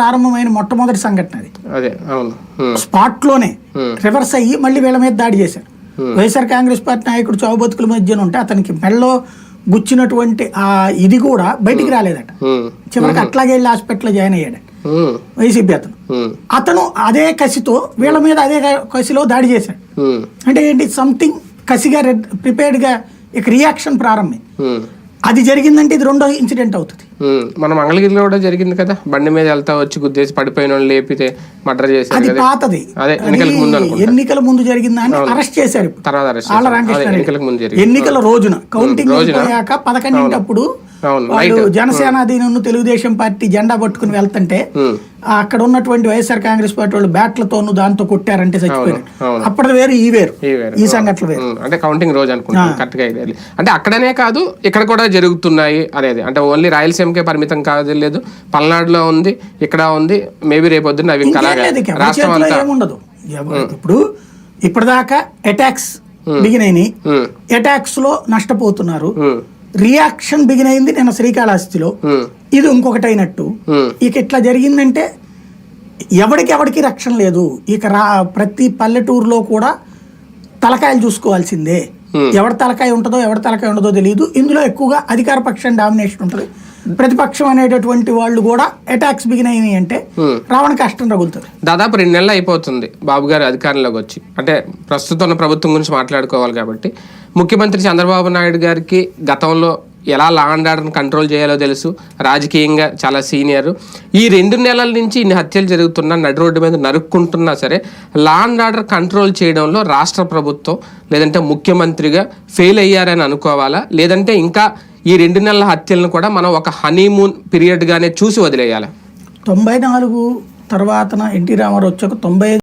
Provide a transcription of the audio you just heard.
ప్రారంభమైన మొట్టమొదటి సంఘటన అది. స్పాట్లోనే. రివర్స్ అయ్యి మళ్ళీ వీళ్ళ మీద దాడి చేశారు. వైఎస్ఆర్ కాంగ్రెస్ పార్టీ నాయకుడు చౌబతుకుల మధ్యన ఉంటే అతనికి మెళ్ళలో గుచ్చినటువంటి ఆ ఇది కూడా బయటికి రాలేదట. చివరికి అట్లాగే వెళ్ళి హాస్పిటల్లో జాయిన్ అయ్యాడు. వైసీపీ అతను. అతను అదే కసితో వీళ్ళ మీద అదే కసిలో దాడి చేశాడు. అంటే ఏంటి? సంథింగ్ కసిగా ప్రిపేర్డ్గా ఇక రియాక్షన్ ప్రారంభం అది జరిగిందంటే ఇది రెండో ఇన్సిడెంట్ అవుతుంది. మన మంగళగిరిలో కూడా జరిగింది కదా? బండి మీద వెళ్తా వచ్చి గుద్దేసి పడిపోయిన వాళ్ళు లేపితే మర్డర్ చేశారు పాతది. అదే ఎన్నికలకు ముందు ఎన్నికల ముందు జరిగిందని అరెస్ట్ చేశారు. తర్వాత అరెస్ట్ ఎన్నికలకు ముందు జరిగింది. ఎన్నికల రోజున కౌంటింగ్ రోజున? పదకొండింటప్పుడు వాళ్ళు జనసేన అధీనంలో తెలుగుదేశం పార్టీ జెండా పట్టుకుని వెళ్తుంటే అక్కడ ఉన్నటువంటి వైఎస్ఆర్ కాంగ్రెస్ పార్టీ వాళ్ళు బ్యాట్లతోనూ దాంతో కొట్టారంటే చచ్చిపోయారు. అప్పటి వేరు ఈ వేరు. ఈ సంఘటనలు వేరు. అంటే కౌంటింగ్ రోజు అనుకుంటాను కరెక్ట్గా ఇది అంటే అక్కడనే కాదు ఇక్కడ కూడా జరుగుతున్నాయి అనేది అంటే ఓన్లీ రాయలసీమకే పరిమితం కాదు లేదు. పల్నాడులో ఉంది ఇక్కడ ఉంది మేబీ రేపొద్దున అవి రాష్ట్రం అంతా. ఏముండదు ఇప్పుడు ఇప్పటిదాకా అటాక్స్ బిగినైనాయి ఉమ్, అటాక్స్లో నష్టపోతున్నారు. రియాక్షన్ బిగిన్ అయింది నిన్న శ్రీకాళహస్తిలో. ఇది ఇంకొకటి అయినట్టు ఇక ఇట్లా జరిగిందంటే ఎవరికి ఎవరికి రక్షణ లేదు. ఇక రా ప్రతి పల్లెటూరులో కూడా తలకాయలు చూసుకోవాల్సిందే. ఎవరి తలకాయ ఉంటుందో ఎవరి తలకాయ ఉండదో తెలియదు ఇందులో ఎక్కువగా అధికార పక్షం డామినేషన్ ఉంటుంది. ప్రతిపక్షం అనేటటువంటి వాళ్ళు కూడా అటాక్స్ బిగిన్ అయినాయి అంటే రావణ కష్టం రగులుతుంది. దాదాపు రెండు నెలలు అయిపోతుంది బాబు గారు అధికారంలోకి వచ్చి. అంటే ప్రస్తుతం ఉన్న ప్రభుత్వం గురించి మాట్లాడుకోవాలి కాబట్టి. ముఖ్యమంత్రి చంద్రబాబు నాయుడు గారికి గతంలో ఎలా లా అండ్ ఆర్డర్ని కంట్రోల్ చేయాలో తెలుసు. రాజకీయంగా చాలా సీనియర్ ఈ రెండు నెలల నుంచి ఇన్ని హత్యలు జరుగుతున్నా నడి రోడ్డు మీద నరుక్కుంటున్నా సరే లా అండ్ ఆర్డర్ కంట్రోల్ చేయడంలో రాష్ట్ర ప్రభుత్వం లేదంటే ముఖ్యమంత్రిగా ఫెయిల్ అయ్యారని అనుకోవాలా? లేదంటే ఇంకా ఈ రెండు నెలల హత్యలను కూడా మనం ఒక హనీమూన్ పీరియడ్గానే చూసి వదిలేయాలి? తొంభై నాలుగు తర్వాత ఎన్టీ రామారావు వచ్చాక తొంభై